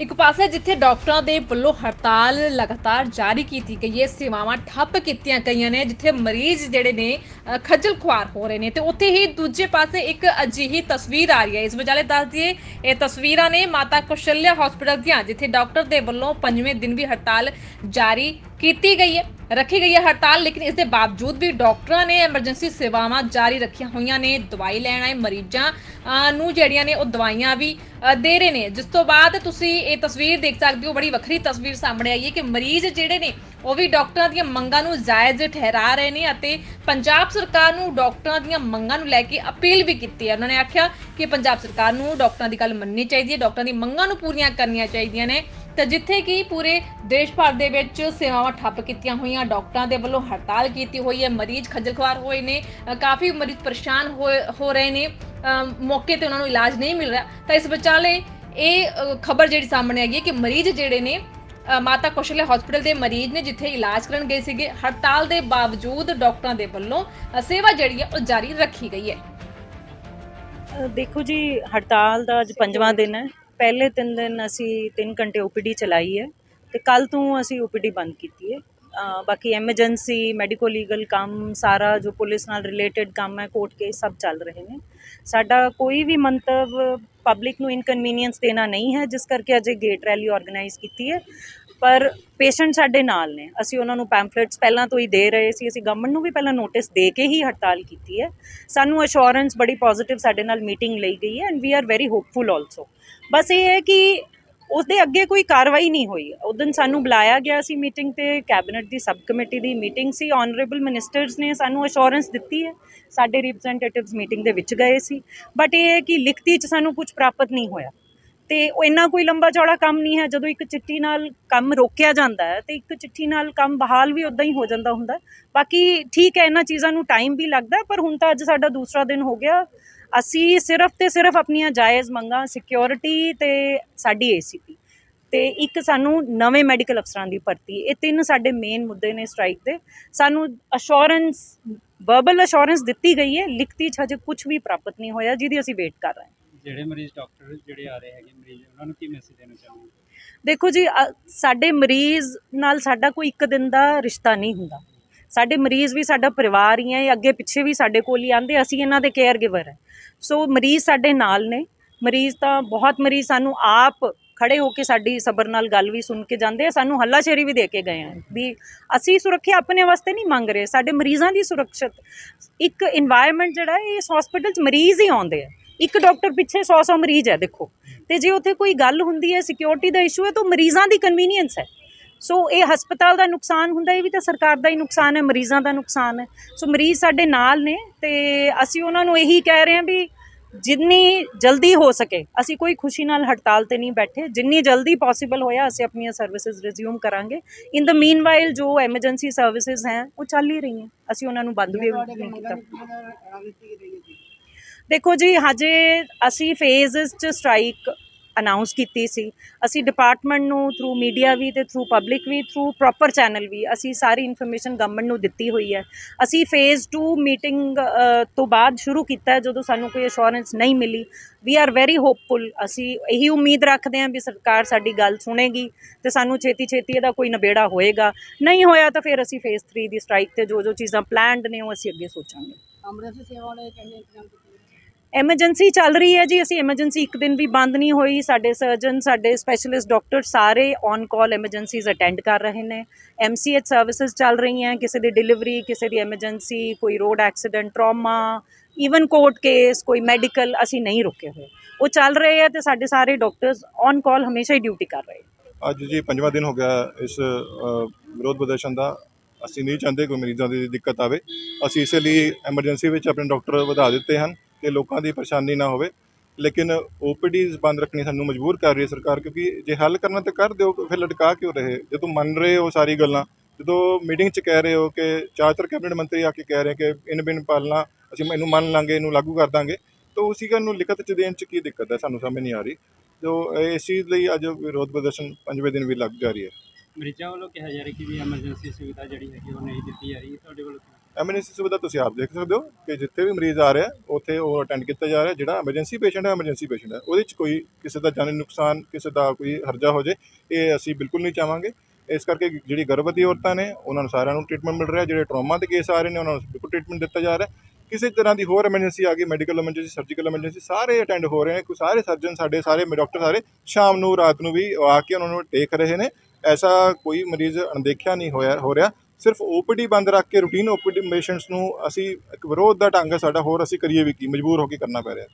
ਇੱਕ ਪਾਸੇ ਜਿੱਥੇ ਡਾਕਟਰਾਂ ਦੇ ਵੱਲੋਂ ਹੜਤਾਲ ਲਗਾਤਾਰ ਜਾਰੀ ਕੀਤੀ ਗਈ ਹੈ, ਸੇਵਾਵਾਂ ਠੱਪ ਕੀਤੀਆਂ ਗਈਆਂ ਨੇ, ਜਿੱਥੇ ਮਰੀਜ਼ ਜਿਹੜੇ ਨੇ ਖੱਜਲ ਖੁਆਰ ਹੋ ਰਹੇ ਨੇ। ਤੇ ਉੱਥੇ ਹੀ ਦੂਜੇ ਪਾਸੇ ਇੱਕ ਅਜਿਹੀ ਤਸਵੀਰ ਆ ਰਹੀ ਹੈ। ਇਸ ਵਿਚਾਲੇ ਦੱਸ ਦਈਏ, ਇਹ ਤਸਵੀਰਾਂ ਨੇ ਮਾਤਾ ਕੁਸ਼ਲਿਆ ਹਸਪੀਟਲ ਦੀਆਂ, ਜਿੱਥੇ ਡਾਕਟਰ ਦੇ ਵੱਲੋਂ ਪੰਜਵੇਂ ਦਿਨ ਵੀ ਹੜਤਾਲ ਜਾਰੀ ਕੀਤੀ ਗਈ ਹੈ। ਰੱਖੀ ਗਈ ਹੈ ਹੜਤਾਲ ਲੇਕਿਨ ਇਸ ਦੇ ਬਾਵਜੂਦ ਵੀ ਡਾਕਟਰਾਂ ਨੇ ਐਮਰਜੈਂਸੀ ਸੇਵਾਵਾਂ ਜਾਰੀ ਰੱਖੀਆਂ ਹੋਈਆਂ ਨੇ ਦਵਾਈ ਲੈਣ ਆਏ ਮਰੀਜ਼ਾਂ ਨੂੰ ਜਿਹੜੀਆਂ ਨੇ ਉਹ ਦਵਾਈਆਂ ਵੀ ਦੇ ਰਹੇ ਨੇ ਜਿਸ ਤੋਂ ਬਾਅਦ ਤੁਸੀਂ ਇਹ ਤਸਵੀਰ ਦੇਖ ਸਕਦੇ ਹੋ ਬੜੀ ਵੱਖਰੀ ਤਸਵੀਰ ਸਾਹਮਣੇ ਆਈ ਹੈ ਕਿ ਮਰੀਜ਼ ਜਿਹੜੇ ਨੇ ਉਹ ਵੀ ਡਾਕਟਰਾਂ ਦੀਆਂ ਮੰਗਾਂ ਨੂੰ ਜਾਇਜ਼ ਠਹਿਰਾ ਰਹੇ ਨੇ ਅਤੇ ਪੰਜਾਬ ਸਰਕਾਰ ਨੂੰ ਡਾਕਟਰਾਂ ਦੀਆਂ ਮੰਗਾਂ ਨੂੰ ਲੈ ਕੇ ਅਪੀਲ ਵੀ ਕੀਤੀ ਹੈ ਉਹਨਾਂ ਨੇ ਆਖਿਆ ਕਿ ਪੰਜਾਬ ਸਰਕਾਰ ਨੂੰ ਡਾਕਟਰਾਂ ਦੀ ਗੱਲ ਮੰਨਣੀ ਚਾਹੀਦੀ ਹੈ ਡਾਕਟਰਾਂ ਦੀ ਮੰਗਾਂ ਨੂੰ ਪੂਰੀਆਂ ਕਰਨੀਆਂ ਚਾਹੀਦੀਆਂ ਨੇ ਤੇ ਜਿੱਥੇ ਕਿ ਪੂਰੇ ਦੇਸ਼ ਭਰ ਦੇ ਵਿੱਚ ਸੇਵਾਵਾਂ ਠੱਪ ਕੀਤੀਆਂ ਹੋਈਆਂ ਡਾਕਟਰਾਂ ਦੇ ਵੱਲੋਂ ਹੜਤਾਲ ਕੀਤੀ ਹੋਈ ਹੈ ਮਰੀਜ਼ ਖੱਜਲ ਖੁਆਰ ਹੋਏ ਨੇ ਕਾਫੀ ਮਰੀਜ਼ ਪਰੇਸ਼ਾਨ ਹੋ ਰਹੇ ਨੇ ਮੌਕੇ ਤੇ ਉਹਨਾਂ ਨੂੰ ਇਲਾਜ ਨਹੀਂ ਮਿਲ ਰਿਹਾ। ਤਾਂ ਇਸ ਵਿਚਾਲੇ ਇਹ ਖਬਰ ਜਿਹੜੀ ਸਾਹਮਣੇ ਆਈ ਹੈ ਕਿ ਮਰੀਜ਼ ਜਿਹੜੇ ਨੇ ਮਾਤਾ ਕੌਸ਼ਲਿਆ ਹਸਪੀਟਲ ਦੇ ਮਰੀਜ਼ ਨੇ ਜਿੱਥੇ ਇਲਾਜ ਕਰਨ ਗਏ ਸੀਗੇ। ਹੜਤਾਲ ਦੇ ਬਾਵਜੂਦ ਡਾਕਟਰਾਂ ਦੇ ਵੱਲੋਂ ਸੇਵਾ ਜਿਹੜੀ ਹੈ ਉਹ ਜਾਰੀ ਰੱਖੀ ਗਈ ਹੈ। ਦੇਖੋ ਜੀ ਹੜਤਾਲ ਦਾ ਅੱਜ ਪੰਜਵਾਂ ਦਿਨ ਹੈ। ਪਹਿਲੇ ਤਿੰਨ ਦਿਨ ਅਸੀਂ ਤਿੰਨ ਘੰਟੇ ਓ ਪੀ ਡੀ ਚਲਾਈ ਹੈ ਅਤੇ ਕੱਲ੍ਹ ਤੋਂ ਅਸੀਂ ਓ ਪੀ ਡੀ ਬੰਦ ਕੀਤੀ ਹੈ। ਬਾਕੀ ਐਮਰਜੈਂਸੀ ਮੈਡੀਕੋ ਲੀਗਲ ਕੰਮ, ਸਾਰਾ ਜੋ ਪੁਲਿਸ ਨਾਲ ਰਿਲੇਟਡ ਕੰਮ ਹੈ ਕੋਰਟ ਕੇਸ ਸਭ ਚੱਲ ਰਹੇ ਨੇ। ਸਾਡਾ ਕੋਈ ਵੀ ਮੰਤਵ ਪਬਲਿਕ ਨੂੰ ਇਨਕਨਵੀਨੀਅੰਸ ਦੇਣਾ ਨਹੀਂ ਹੈ, ਜਿਸ ਕਰਕੇ ਅਜੇ ਗੇਟ ਰੈਲੀ ਆਰਗੇਨਾਈਜ਼ ਕੀਤੀ ਹੈ। ਪਰ ਪੇਸ਼ੈਂਟ ਸਾਡੇ ਨਾਲ ਨੇ। ਅਸੀਂ ਉਹਨਾਂ ਨੂੰ ਪੈਂਫਲੇਟਸ ਪਹਿਲਾਂ ਤੋਂ ਹੀ ਦੇ ਰਹੇ ਸੀ। ਅਸੀਂ ਗਵਰਨਮੈਂਟ ਨੂੰ ਵੀ ਪਹਿਲਾਂ ਨੋਟਿਸ ਦੇ ਕੇ ਹੀ ਹੜਤਾਲ ਕੀਤੀ ਹੈ। ਸਾਨੂੰ ਅਸ਼ੋਰੈਂਸ ਬੜੀ ਪੋਜ਼ਿਟਿਵ ਸਾਡੇ ਨਾਲ ਮੀਟਿੰਗ ਲਈ ਗਈ ਹੈ and we are very hopeful also ਬਸ ਇਹ ਹੈ ਕਿ ਉਸਦੇ ਅੱਗੇ ਕੋਈ ਕਾਰਵਾਈ ਨਹੀਂ ਹੋਈ। ਉਸ ਦਿਨ ਸਾਨੂੰ ਬੁਲਾਇਆ ਗਿਆ ਸੀ ਮੀਟਿੰਗ ਤੇ, ਕੈਬਨਿਟ ਦੀ ਸਬ ਕਮੇਟੀ ਦੀ ਮੀਟਿੰਗ ਸੀ। ਆਨਰੇਬਲ ਮਿਨਿਸਟਰਸ ਨੇ ਸਾਨੂੰ ਅਸ਼ੋਰੈਂਸ ਦਿੱਤੀ ਹੈ। ਸਾਡੇ ਰਿਪਰੈਜ਼ੈਂਟੇਟਿਵਸ ਮੀਟਿੰਗ ਦੇ ਵਿੱਚ ਗਏ ਸੀ। ਬਟ ਇਹ ਹੈ ਕਿ ਲਿਖਤੀ 'ਚ ਸਾਨੂੰ ਕੁਝ ਪ੍ਰਾਪਤ ਨਹੀਂ ਹੋਇਆ। ਤੇ ਉਹ ਇੰਨਾ ਕੋਈ ਲੰਬਾ ਚੌੜਾ ਕੰਮ ਨਹੀਂ ਹੈ। ਜਦੋਂ ਇੱਕ ਚਿੱਠੀ ਨਾਲ ਕੰਮ ਰੋਕਿਆ ਜਾਂਦਾ ਹੈ, ਤੇ ਇੱਕ ਚਿੱਠੀ ਨਾਲ ਕੰਮ ਬਹਾਲ ਵੀ ਉਦਾਂ ਹੀ ਹੋ ਜਾਂਦਾ ਹੁੰਦਾ ਬਾਕੀ ਠੀਕ ਹੈ, ਇਹਨਾਂ ਚੀਜ਼ਾਂ ਨੂੰ ਟਾਈਮ ਵੀ ਲੱਗਦਾ ਪਰ ਹੁਣ ਤਾਂ ਅੱਜ ਸਾਡਾ ਦੂਸਰਾ ਦਿਨ ਹੋ ਗਿਆ। ਅਸੀਂ ਸਿਰਫ ਤੇ ਸਿਰਫ ਆਪਣੀਆਂ ਜਾਇਜ਼ ਮੰਗਾਂ ਸਿਕਿਉਰਿਟੀ ਤੇ ਸਾਡੀ ਏਸੀਪੀ ਤੇ ਇੱਕ ਸਾਨੂੰ ਨਵੇਂ ਮੈਡੀਕਲ ਅਫਸਰਾਂ ਦੀ ਭਰਤੀ ਇਹ ਤਿੰਨ ਸਾਡੇ ਮੇਨ ਮੁੱਦੇ ਨੇ ਸਟ੍ਰਾਈਕ ਦੇ। ਸਾਨੂੰ ਅਸ਼ੋਰੈਂਸ ਵਰਬਲ ਅਸ਼ੋਰੈਂਸ ਦਿੱਤੀ ਗਈ ਹੈ ਲਿਖਤੀ 'ਚ ਹਜੇ ਕੁਝ ਵੀ ਪ੍ਰਾਪਤ ਨਹੀਂ ਹੋਇਆ ਜਿਹਦੀ ਅਸੀਂ ਵੇਟ ਕਰ ਰਹੇ ਹਾਂ। ਜਿਹੜੇ ਮਰੀਜ਼ ਡਾਕਟਰ ਜਿਹੜੇ ਆ ਰਹੇ ਹੈਗੇ ਮਰੀਜ਼ ਉਹਨਾਂ ਨੂੰ ਕੀ ਮੈਸੇਜ ਦੇਣਾ ਚਾਹੁੰਦੇ ਦੇਖੋ ਜੀ ਸਾਡੇ ਮਰੀਜ਼ ਨਾਲ ਸਾਡਾ ਕੋਈ ਇੱਕ ਦਿਨ ਦਾ ਰਿਸ਼ਤਾ ਨਹੀਂ ਹੁੰਦਾ। ਸਾਡੇ ਮਰੀਜ਼ ਵੀ ਸਾਡਾ ਪਰਿਵਾਰ ਹੀ ਹੈ, ਇਹ ਅੱਗੇ ਪਿੱਛੇ ਵੀ ਸਾਡੇ ਕੋਲ ਹੀ ਆਉਂਦੇ, ਅਸੀਂ ਇਹਨਾਂ ਦੇ ਕੇਅਰ ਗਿਵਰ ਹੈ। ਸੋ ਮਰੀਜ਼ ਸਾਡੇ ਨਾਲ ਨੇ, ਮਰੀਜ਼ ਤਾਂ ਬਹੁਤ ਮਰੀਜ਼ ਸਾਨੂੰ ਆਪ ਖੜੇ ਹੋ ਕੇ ਸਾਡੀ ਸਬਰ ਨਾਲ ਗੱਲ ਵੀ ਸੁਣ ਕੇ ਜਾਂਦੇ ਆ, ਸਾਨੂੰ ਹੱਲਾਸ਼ੇਰੀ ਵੀ ਦੇ ਕੇ ਗਏ ਆ ਵੀ ਅਸੀਂ ਸੁਰੱਖਿਆ ਆਪਣੇ ਵਾਸਤੇ ਨਹੀਂ ਮੰਗ ਰਹੇ, ਸਾਡੇ ਮਰੀਜ਼ਾਂ ਦੀ ਸੁਰੱਖਿਅਤ, ਇੱਕ ਇਨਵਾਇਰਨਮੈਂਟ ਜਿਹੜਾ ਹੈ ਇਸ ਹਸਪੀਟਲ 'ਚ ਮਰੀਜ਼ ਹੀ ਆਉਂਦੇ ਆ। ਇੱਕ ਡਾਕਟਰ ਪਿੱਛੇ 100-100 ਮਰੀਜ਼ ਹੈ ਦੇਖੋ। ਤੇ ਜੇ ਉੱਥੇ ਕੋਈ ਗੱਲ ਹੁੰਦੀ ਹੈ ਸਿਕਿਉਰਿਟੀ ਦਾ ਇਸ਼ੂ ਹੈ, ਤਾਂ ਮਰੀਜ਼ਾਂ ਦੀ ਕਨਵੀਨੀਅੰਸ ਹੈ। ਸੋ ਇਹ ਹਸਪਤਾਲ ਦਾ ਨੁਕਸਾਨ ਹੁੰਦਾ ਇਹ ਵੀ ਤਾਂ ਸਰਕਾਰ ਦਾ ਹੀ ਨੁਕਸਾਨ ਹੈ ਮਰੀਜ਼ਾਂ ਦਾ ਨੁਕਸਾਨ ਹੈ। ਸੋ ਮਰੀਜ਼ ਸਾਡੇ ਨਾਲ ਨੇ ਤੇ ਅਸੀਂ ਉਹਨਾਂ ਨੂੰ ਇਹੀ ਕਹਿ ਰਹੇ ਹਾਂ ਵੀ ਜਿੰਨੀ ਜਲਦੀ ਹੋ ਸਕੇ ਅਸੀਂ ਕੋਈ ਖੁਸ਼ੀ ਨਾਲ ਹੜਤਾਲ ਤੇ ਨਹੀਂ ਬੈਠੇ ਜਿੰਨੀ ਜਲਦੀ ਪੋਸੀਬਲ ਹੋਇਆ ਅਸੀਂ ਆਪਣੀਆਂ ਸਰਵਿਸਿਜ਼ ਰਿਜ਼ਿਊਮ ਕਰਾਂਗੇ। ਇਨ ਦ ਮੀਨਵਾਈਲ ਜੋ ਐਮਰਜੈਂਸੀ ਸਰਵਿਸਿਜ਼ ਹੈ ਉਹ ਚੱਲ ਹੀ ਰਹੀਆਂ। ਅਸੀਂ ਉਹਨਾਂ ਨੂੰ ਬੰਦ ਵੀ ਨਹੀਂ ਕੀਤਾ। ਦੇਖੋ ਜੀ ਹਜੇ ਅਸੀਂ ਫੇਜ਼ਸ 'ਚ ਸਟ੍ਰਾਈਕ ਅਨਾਉਂਸ ਕੀਤੀ ਸੀ। ਅਸੀਂ ਡਿਪਾਰਟਮੈਂਟ ਨੂੰ ਥਰੂ ਮੀਡੀਆ ਵੀ ਤੇ ਥਰੂ ਪਬਲਿਕ ਵੀ ਥਰੂ ਪ੍ਰੋਪਰ ਚੈਨਲ ਵੀ ਅਸੀਂ ਸਾਰੀ ਇਨਫੋਰਮੇਸ਼ਨ ਗਵਰਨਮੈਂਟ ਨੂੰ ਦਿੱਤੀ ਹੋਈ ਹੈ। ਅਸੀਂ ਫੇਜ਼ 2 ਮੀਟਿੰਗ ਤੋਂ ਬਾਅਦ ਸ਼ੁਰੂ ਕੀਤਾ ਜਦੋਂ ਸਾਨੂੰ ਕੋਈ ਅਸ਼ੋਰੈਂਸ ਨਹੀਂ ਮਿਲੀ। ਵੀ ਆਰ ਵੈਰੀ ਹੋਪਫੁਲ ਅਸੀਂ ਇਹੀ ਉਮੀਦ ਰੱਖਦੇ ਹਾਂ ਵੀ ਸਰਕਾਰ ਸਾਡੀ ਗੱਲ ਸੁਣੇਗੀ ਤੇ ਸਾਨੂੰ ਛੇਤੀ ਛੇਤੀ ਇਹਦਾ ਕੋਈ ਨਿਬੇੜਾ ਹੋਏਗਾ। ਨਹੀਂ ਹੋਇਆ ਤਾਂ ਫਿਰ ਅਸੀਂ ਫੇਜ਼ 3 ਦੀ ਸਟ੍ਰਾਈਕ ਤੇ ਜੋ ਜੋ ਚੀਜ਼ਾਂ ਪਲਾਨਡ ਨੇ ਉਹ ਅਸੀਂ ਅੱਗੇ ਸੋਚਾਂਗੇ। ਐਮਰਜੈਂਸੀ ਸੇਵਾ ਵਾਲੇ ਕਹਿੰਦੇ ਇੰਤਜ਼ਾਮ ਐਮਰਜੈਂਸੀ ਚੱਲ ਰਹੀ ਹੈ ਜੀ, ਅਸੀਂ ਐਮਰਜੈਂਸੀ ਇੱਕ ਦਿਨ ਵੀ ਬੰਦ ਨਹੀਂ ਹੋਈ। ਸਾਡੇ ਸਰਜਨ ਸਾਡੇ ਸਪੈਸ਼ਲਿਸਟ ਡਾਕਟਰ ਸਾਰੇ ਔਨ ਕਾਲ ਐਮਰਜੈਂਸੀਜ਼ ਅਟੈਂਡ ਕਰ ਰਹੇ ਨੇ। ਐਮਸੀਐਚ ਸਰਵਿਸਿਜ਼ ਚੱਲ ਰਹੀਆਂ, ਕਿਸੇ ਦੀ ਡਿਲੀਵਰੀ ਕਿਸੇ ਦੀ ਐਮਰਜੈਂਸੀ ਕੋਈ road accident trauma even court case ਕੋਈ ਮੈਡੀਕਲ ਅਸੀਂ ਨਹੀਂ ਰੁਕੇ ਹੋਏ। ਉਹ ਚੱਲ ਰਹੇ ਆ ਤੇ ਸਾਡੇ ਸਾਰੇ ਡਾਕਟਰਸ ਔਨ ਕਾਲ ਹਮੇਸ਼ਾ ਹੀ ਡਿਊਟੀ ਕਰ ਰਹੇ ਅੱਜ ਜੀ ਪੰਜਵਾਂ ਦਿਨ ਹੋ ਗਿਆ ਇਸ ਵਿਰੋਧ ਪ੍ਰਦਰਸ਼ਨ ਦਾ। ਅਸੀਂ ਨਹੀਂ ਚਾਹੁੰਦੇ ਕੋਈ ਮਰੀਜ਼ਾਂ ਦੀ ਦਿੱਕਤ ਆਵੇ। ਅਸੀਂ ਇਸੇ ਲਈ ਐਮਰਜੈਂਸੀ ਵਿੱਚ ਆਪਣੇ ਡਾਕਟਰ ਵਧਾ ਦਿੱਤੇ ਹਨ। ਕਿ ਲੋਕਾਂ ਦੀ ਪਰੇਸ਼ਾਨੀ ਨਾ ਹੋਵੇ। ਲੇਕਿਨ ਓਪੀਡੀਜ਼ ਬੰਦ ਰੱਖਣੀ ਸਾਨੂੰ ਮਜਬੂਰ ਕਰ ਰਹੀ ਹੈ ਸਰਕਾਰ, ਕਿਉਂਕਿ ਜੇ ਹੱਲ ਕਰਨਾ ਤਾਂ ਕਰ ਦਿਓ, ਫਿਰ ਲਟਕਾ ਕਿਉਂ ਰਹੇ? ਜਦੋਂ ਮੰਨ ਰਹੇ ਹੋ ਸਾਰੀ ਗੱਲਾਂ, ਜਦੋਂ ਮੀਟਿੰਗ 'ਚ ਕਹਿ ਰਹੇ ਹੋ ਕਿ ਚਾਰ ਕੈਬਨਿਟ ਮੰਤਰੀ ਆ ਕੇ ਕਹਿ ਰਹੇ ਕਿ ਇਨ ਬਿਨ ਪਾਲਣਾ, ਅਸੀਂ ਇਹਨੂੰ ਮੰਨ ਲਾਂਗੇ, ਇਹਨੂੰ ਲਾਗੂ ਕਰ ਦਾਂਗੇ, ਤਾਂ ਉਸੀ ਗੱਲ ਨੂੰ ਲਿਖਤ 'ਚ ਦੇਣ 'ਚ ਕੀ ਦਿੱਕਤ ਹੈ? ਸਾਨੂੰ ਸਮਝ ਨਹੀਂ ਆ ਰਹੀ। ਜੋ ਇਸ ਚੀਜ਼ ਲਈ ਅੱਜ ਵਿਰੋਧ ਪ੍ਰਦਰਸ਼ਨ ਪੰਜਵੇਂ ਦਿਨ ਵੀ ਲੱਗ ਜਾ ਰਹੀ ਹੈ। ਮਰੀਜ਼ਾਂ ਵੱਲੋਂ ਕਿਹਾ ਜਾ ਰਿਹਾ ਕਿ ਵੀ ਐਮਰਜੈਂਸੀ ਸੁਵਿਧਾ ਜਿਹੜੀ ਹੈਗੀ ਉਹ ਨਹੀਂ ਦਿੱਤੀ ਜਾ ਰਹੀ। ਤੁਹਾਡੇ ਵੱਲੋਂ ਐਮਰਜੈਂਸੀ ਸੁਵਿਧਾ ਤੁਸੀਂ ਆਪ ਦੇਖ ਸਕਦੇ ਹੋ ਕਿ ਜਿੱਥੇ ਵੀ ਮਰੀਜ਼ ਆ ਰਿਹਾ, ਉੱਥੇ ਉਹ ਅਟੈਂਡ ਕੀਤਾ ਜਾ ਰਿਹਾ, ਜਿਹੜਾ ਐਮਰਜੈਂਸੀ ਪੇਸ਼ੈਂਟ ਹੈ, ਐਮਰਜੈਂਸੀ ਪੇਸ਼ੈਂਟ ਹੈ। ਉਹਦੇ 'ਚ ਕੋਈ ਕਿਸੇ ਦਾ ਜਾਨੀ ਨੁਕਸਾਨ, ਕਿਸੇ ਦਾ ਕੋਈ ਹਰਜਾ ਹੋ ਜੇ ਇਹ ਅਸੀਂ ਬਿਲਕੁਲ ਨਹੀਂ ਚਾਹਾਂਗੇ। ਇਸ ਕਰਕੇ ਜਿਹੜੀ ਗਰਭਵਤੀ ਔਰਤਾਂ ਨੇ, ਉਹਨਾਂ ਨੂੰ ਸਾਰਿਆਂ ਨੂੰ ਟ੍ਰੀਟਮੈਂਟ ਮਿਲ ਰਿਹਾ, ਜਿਹੜੇ ਟਰੋਮਾ ਦੇ ਕੇਸ ਆ ਰਹੇ ਨੇ, ਉਹਨਾਂ ਨੂੰ ਬਿਲਕੁਲ ਟ੍ਰੀਟਮੈਂਟ ਦਿੱਤਾ ਜਾ ਰਿਹਾ। ਕਿਸੇ ਤਰ੍ਹਾਂ ਦੀ ਹੋਰ ਐਮਰਜੈਂਸੀ ਆ ਗਈ ਮੈਡੀਕਲ ਐਮਰਜੈਂਸੀ ਸਰਜੀਕਲ ਐਮਰਜੈਂਸੀ ਸਾਰੇ ਅਟੈਂਡ ਹੋ ਰਹੇ ਨੇ, ਕੋਈ ਸਾਰੇ ਸਰਜਨ ਸਾਡੇ ਸਾਰੇ ਡਾਕਟਰ ਸਾਰੇ ਸ਼ਾਮ ਨੂੰ, ਰਾਤ ਨੂੰ ਵੀ ਆ ਕੇ ਉਹਨਾਂ ਨੂੰ ਦੇਖ ਰਹੇ ਨੇ। ਐਸਾ ਕੋਈ ਮਰੀਜ਼ ਅਣਦੇਖਿਆ ਨਹੀਂ ਹੋਇਆ, ਹੋ ਰਿਹਾ। ਸਿਰਫ ਓਪੀਡੀ ਬੰਦ ਰੱਖ ਕੇ ਰੂਟੀਨ ਓਪੀਡੀ ਪੇਸ਼ੈਂਟਸ ਨੂੰ ਅਸੀਂ ਇੱਕ ਵਿਰੋਧ ਦਾ ਢੰਗ ਹੈ ਸਾਡਾ ਹੋਰ ਅਸੀਂ ਕਰੀਏ ਵੀ ਕੀ ਮਜਬੂਰ ਹੋ ਕੇ ਕਰਨਾ ਪੈ ਰਿਹਾ।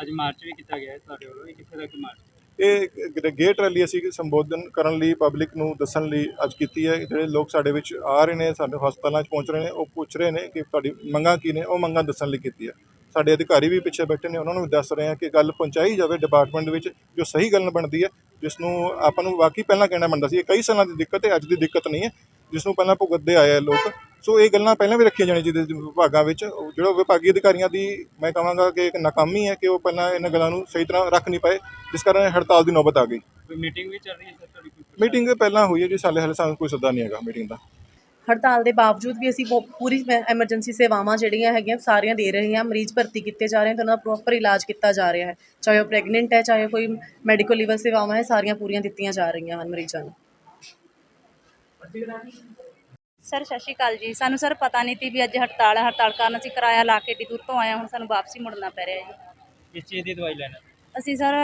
ਅੱਜ ਮਾਰਚ ਵੀ ਕੀਤਾ ਗਿਆ ਹੈ ਤੁਹਾਡੇ ਵੱਲੋਂ ਇਹ ਕਿੱਥੇ ਤੱਕ ਮਾਰਚ? ਇਹ ਗੇਟ ਰੈਲੀ ਅਸੀਂ ਸੰਬੋਧਨ ਕਰਨ ਲਈ ਪਬਲਿਕ ਨੂੰ ਦੱਸਣ ਲਈ ਅੱਜ ਕੀਤੀ ਹੈ। ਜਿਹੜੇ ਲੋਕ ਸਾਡੇ ਵਿੱਚ ਆ ਰਹੇ ਨੇ ਸਾਡੇ ਹਸਪਤਾਲਾਂ 'ਚ ਪਹੁੰਚ ਰਹੇ ਨੇ ਉਹ ਪੁੱਛ ਰਹੇ ਨੇ ਕਿ ਤੁਹਾਡੀ ਮੰਗਾਂ ਕੀ ਨੇ ਉਹ ਮੰਗਾਂ ਦੱਸਣ ਲਈ ਕੀਤੀ ਹੈ। ਸਾਡੇ ਅਧਿਕਾਰੀ ਵੀ ਪਿੱਛੇ ਬੈਠੇ ਨੇ ਉਹਨਾਂ ਨੂੰ ਵੀ ਦੱਸ ਰਹੇ ਹਾਂ ਕਿ ਗੱਲ ਪਹੁੰਚਾਈ ਜਾਵੇ ਡਿਪਾਰਟਮੈਂਟ ਵਿੱਚ ਜੋ ਸਹੀ ਗੱਲ ਬਣਦੀ ਹੈ ਜਿਸ ਨੂੰ ਆਪਾਂ ਨੂੰ ਵਾਕਈ ਪਹਿਲਾਂ ਕਹਿਣਾ ਬਣਦਾ ਸੀ ਇਹ ਕਈ ਸਾਲਾਂ ਦੀ ਦਿੱਕਤ ਹੈ ਅੱਜ ਦੀ ਦਿੱਕਤ ਨਹੀਂ ਹੈ। ਜਿਸ ਨੂੰ ਪਹਿਲਾਂ ਭੁਗਤਦੇ ਆਏ ਆ ਲੋਕ। ਸੋ ਇਹ ਗੱਲਾਂ ਪਹਿਲਾਂ ਵੀ ਰੱਖੀਆਂ ਜਾਣੀਆਂ ਚਾਹੀਦੀਆਂ ਸੀ ਵਿਭਾਗਾਂ ਵਿੱਚ। ਉਹ ਜਿਹੜਾ ਵਿਭਾਗੀ ਅਧਿਕਾਰੀਆਂ ਦੀ ਮੈਂ ਕਹਾਂਗਾ ਕਿ ਇੱਕ ਨਾਕਾਮੀ ਹੈ ਕਿ ਉਹ ਪਹਿਲਾਂ ਇਹਨਾਂ ਗੱਲਾਂ ਨੂੰ ਸਹੀ ਤਰ੍ਹਾਂ ਰੱਖ ਨਹੀਂ ਪਾਏ ਜਿਸ ਕਾਰਨ ਹੜਤਾਲ ਦੀ ਨੌਬਤ ਆ ਗਈ। ਮੀਟਿੰਗ ਵੀ ਚੱਲ ਰਹੀ ਹੈ ਸਰ ਤੁਹਾਡੀ ਕੋਈ ਮੀਟਿੰਗ ਪਹਿਲਾਂ ਹੋਈ ਹੈ ਜੀ ਸਾਲੇ ਹਾਲੇ ਸਾਨੂੰ ਕੋਈ ਸੱਦਾ ਨਹੀਂ ਹੈਗਾ ਮੀਟਿੰਗ ਦਾ। ਹੜਤਾਲ ਦੇ ਬਾਵਜੂਦ ਵੀ ਅਸੀਂ ਪੂਰੀ ਐਮਰਜੈਂਸੀ ਸੇਵਾਵਾਂ ਜਿਹੜੀਆਂ ਹੈਗੀਆਂ ਸਾਰੀਆਂ ਦੇ ਰਹੇ ਹਾਂ ਮਰੀਜ਼ ਭਰਤੀ ਕੀਤੇ ਜਾ ਰਹੇ ਹਨ ਤੇ ਉਹਨਾਂ ਦਾ ਪ੍ਰੋਪਰ ਇਲਾਜ ਕੀਤਾ ਜਾ ਰਿਹਾ ਹੈ। ਚਾਹੇ ਉਹ ਪ੍ਰੈਗਨੈਂਟ ਹੈ ਚਾਹੇ ਕੋਈ ਮੈਡੀਕਲ ਲੀਵਰ ਸੇਵਾਵਾਂ ਹੈ ਸਾਰੀਆਂ ਪੂਰੀਆਂ ਦਿੱਤੀਆਂ ਜਾ ਰਹੀਆਂ ਹਨ ਮਰੀਜ਼ਾਂ ਨੂੰ। ਸਰ ਸਤਿ ਸ਼੍ਰੀ ਅਕਾਲ ਜੀ। ਸਾਨੂੰ ਸਰ ਪਤਾ ਨਹੀਂ ਸੀ ਵੀ ਅੱਜ ਹੜਤਾਲ ਹੈ। ਹੜਤਾਲ ਕਾਰਨ ਅਸੀਂ ਕਿਰਾਇਆ ਲਾ ਕੇ ਏਡੀ ਦੂਰ ਤੋਂ ਆਏ ਹਾਂ। ਹੁਣ ਸਾਨੂੰ ਵਾਪਸੀ ਮੁੜਨਾ ਪੈ ਰਿਹਾ ਜੀ ਇਸ ਚੀਜ਼ ਦੀ ਦਵਾਈ ਲੈਣਾ? ਅਸੀਂ ਸਰ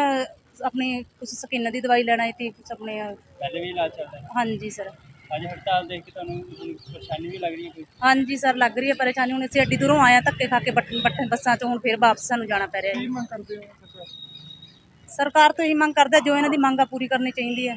ਆਪਣੀ ਕੁਝ ਸਕਿਨ ਦੀ ਦਵਾਈ ਲੈਣਾ ਸੀ। ਕੁਝ ਆਪਣੇ ਪਹਿਲੇ ਵੀ ਇਲਾਜ ਚੱਲਦਾ ਹੈ। ਹਾਂਜੀ ਸਰ। ਅੱਜ ਹੜਤਾਲ ਦੇਖ ਕੇ ਤੁਹਾਨੂੰ ਹੁਣ ਪਰੇਸ਼ਾਨੀ ਵੀ ਲੱਗ ਰਹੀ ਹੈ ਕੋਈ? ਹਾਂਜੀ ਸਰ ਲੱਗ ਰਹੀ ਹੈ ਪਰੇਸ਼ਾਨੀ। ਹੁਣ ਅਸੀਂ ਏਡੀ ਦੂਰੋਂ ਆਏ ਹਾਂ। ਧੱਕੇ ਖਾ ਕੇ ਬੱਟਨ ਬੱਟਨ ਬੱਸਾਂ 'ਚ ਹੁਣ ਫਿਰ ਵਾਪਸ ਸਾਨੂੰ ਜਾਣਾ ਪੈ ਰਿਹਾ ਜੀ ਸਰਕਾਰ ਤੋਂ ਇਹੀ ਮੰਗ ਕਰਦੇ ਜੋ ਇਹਨਾਂ ਦੀ ਮੰਗ ਆ ਪੂਰੀ ਕਰਨੀ ਚਾਹੀਦੀ ਹੈ।